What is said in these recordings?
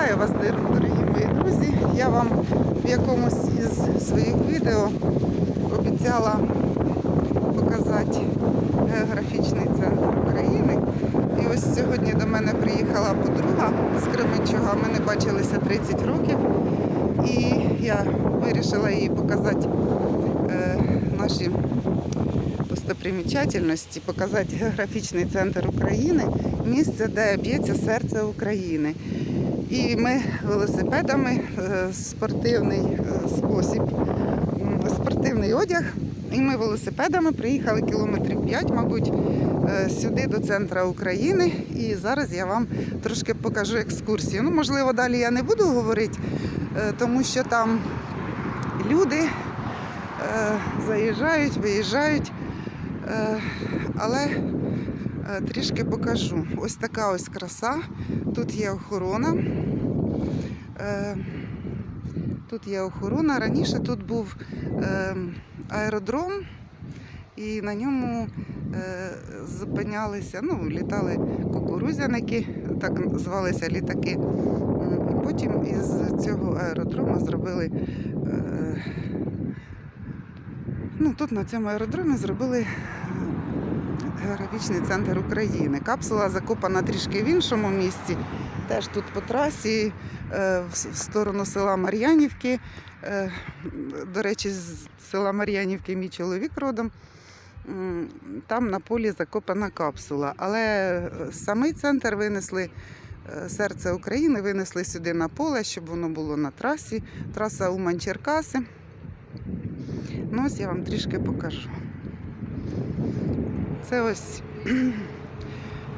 Вітаю вас, дор- дорогі мої друзі. Я вам в якомусь із своїх відео обіцяла показати географічний центр України. І ось сьогодні до мене приїхала подруга з Кременчуга. Ми не бачилися 30 років. І я вирішила їй показати е, наші достопримічательності, показати географічний центр України, місце, де б'ється серце України. І ми велосипедами, е, спортивний е, спосіб, спортивний одяг. І ми велосипедами приїхали кілометрів 5, мабуть, е, сюди до центру України. І зараз я вам трошки покажу екскурсію. Ну, можливо, далі я не буду говорити, е, тому що там люди е, заїжджають, виїжджають. Е, Але е, трішки покажу. Ось така ось краса. Тут є охорона. Е, Тут є охорона. Раніше тут був аеродром, і на ньому зупинялися, ну, літали кукурузяники, так звалися літаки. Потім із цього аеродрому зробили. Ну, тут на цьому аеродромі зробили е, географічний центр України. Капсула закопана трішки в іншому місці. Теж тут по трасі е, в сторону села Мар'янівки. Е, До речі, з села Мар'янівки мій чоловік родом. Там на полі закопана капсула. Але самий центр винесли. Серце України винесли сюди на поле, щоб воно було на трасі. Траса Умань-Черкаси. Ось я вам трішки покажу. Це ось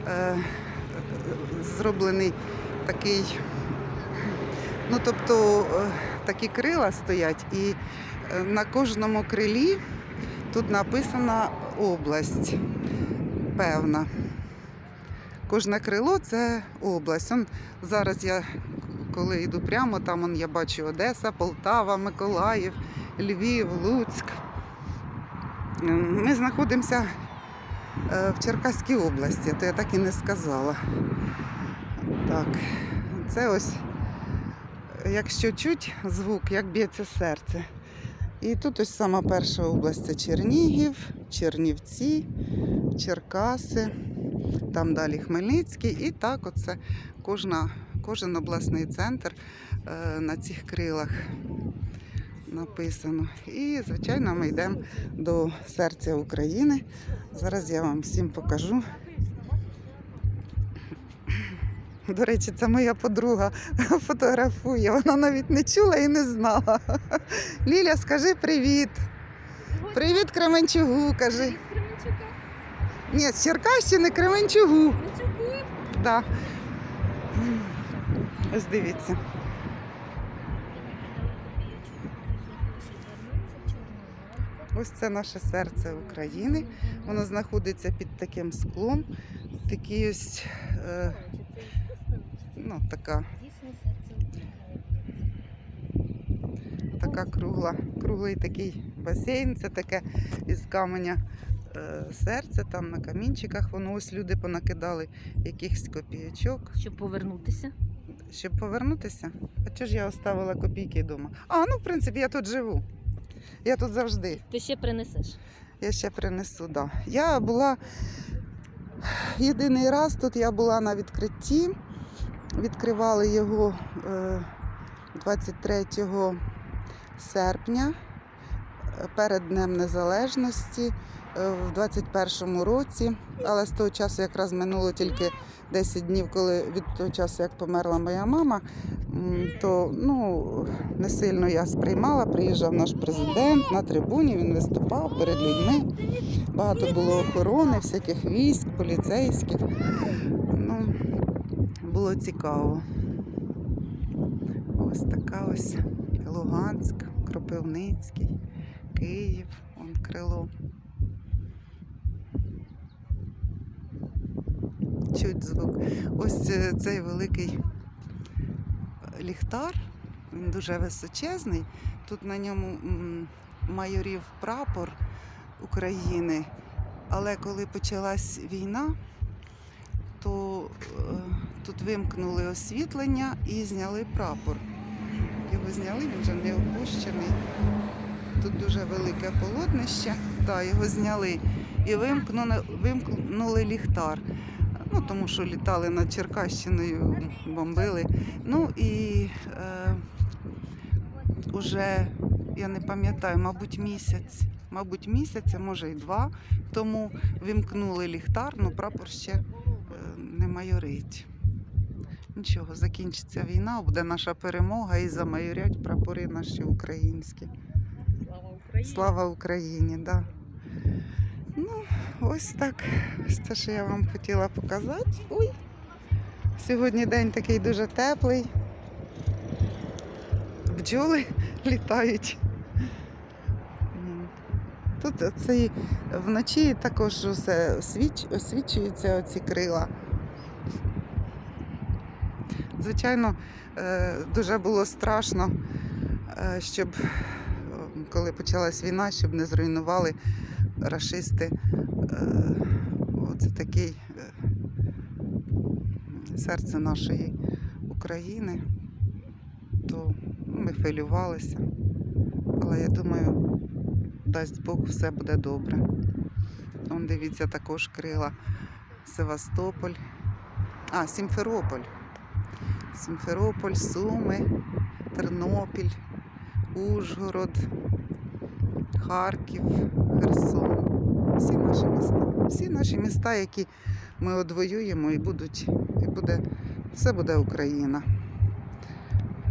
е, зроблений такий, ну тобто е, такі крила стоять, і е, на кожному крилі тут написана область певна. Кожне крило це область. Он, зараз я, коли йду прямо, там он, я бачу Одеса, Полтава, Миколаїв, Львів, Луцьк. Ми знаходимося е, в Черкаській області, то я так і не сказала. Так, це ось, якщо чуть звук, як б'ється серце. І тут ось сама перша область це Чернігів, Чернівці, Черкаси, там далі Хмельницький. І так оце кожна, кожен обласний центр е, на цих крилах написано. І, звичайно, ми йдемо до серця України. Зараз я вам всім покажу. До речі, це моя подруга фотографує. Вона навіть не чула і не знала. Ліля, скажи привіт. Привіт Кременчугу, кажи. Ні, з Черкащини Кременчугу. Кременчуку. Да. Ось дивіться. Ось це наше серце України. Воно знаходиться під таким склом. Такий ось е, ну, така, така кругла, круглий такий басейн. Це таке із каменя е, серце, там на камінчиках. Воно ось люди понакидали якихось копійочок. Щоб повернутися. Щоб повернутися? А чого ж я оставила копійки вдома? А, ну, в принципі, я тут живу. Я тут завжди. Ти ще принесеш. Я ще принесу, да. Я була єдиний раз тут я була на відкритті. Відкривали його е, 23 серпня е, перед Днем Незалежності е, в 21-му році. Але з того часу якраз минуло тільки 10 днів, коли від того часу, як померла моя мама, то ну, не сильно я сприймала. Приїжджав наш президент на трибуні, він виступав перед людьми. Багато було охорони, всяких військ, поліцейських. Ну, було цікаво. Ось така ось Луганськ, Кропивницький, Київ, он крило. Чуть звук. Ось е, цей великий ліхтар, він дуже височезний. Тут на ньому майорів прапор України. Але коли почалась війна, то е, Тут вимкнули освітлення і зняли прапор. Його зняли, він вже не опущений. Тут дуже велике полотнище. Так, його зняли і вимкнули, вимкнули ліхтар. Ну, тому що літали над Черкащиною, бомбили. Ну і е, уже, я не пам'ятаю, мабуть, місяць, мабуть, місяць, а може і два. Тому вимкнули ліхтар, ну прапор ще е, не майорить. Нічого, закінчиться війна, буде наша перемога і замайорять прапори наші українські. Слава Україні! Слава Україні! Да. Ну, ось так. Ось це, що я вам хотіла показати. Ой. Сьогодні день такий дуже теплий. Бджоли літають. Тут цей вночі також усе освіч, освічуються оці крила. Звичайно, е, дуже було страшно, е, щоб е, коли почалась війна, щоб не зруйнували рашисти. Е, Оце такий е, серце нашої України. То ми хвилювалися. Але я думаю, дасть Бог, все буде добре. Вон дивіться також крила Севастополь. А, Сімферополь. Сімферополь, Суми, Тернопіль, Ужгород, Харків, Херсон. Всі наші міста. Всі наші міста, які ми одвоюємо і будуть, і буде, все буде Україна.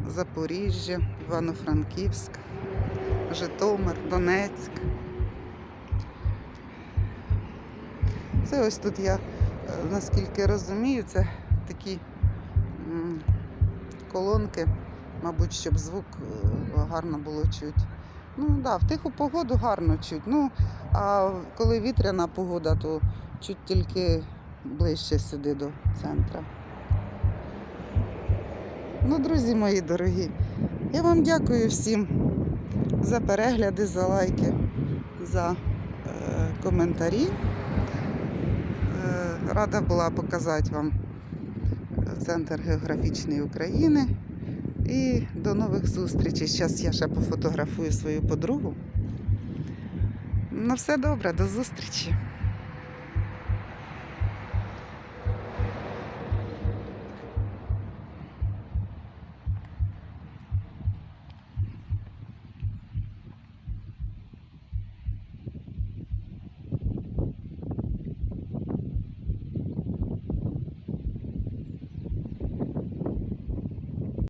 Запоріжжя, Івано-Франківськ, Житомир, Донецьк. Це ось тут я, е, наскільки розумію, це такі колонки, мабуть, щоб звук е, гарно було чути. Ну так, да, в тиху погоду гарно чуть. Ну, а коли вітряна погода, то чуть тільки ближче сюди до центра. Ну, друзі мої дорогі, я вам дякую всім за перегляди, за лайки, за е, коментарі. Е, рада була показати вам центр географічної України. І до нових зустрічей. Зараз я ще пофотографую свою подругу. На все добре, до зустрічі.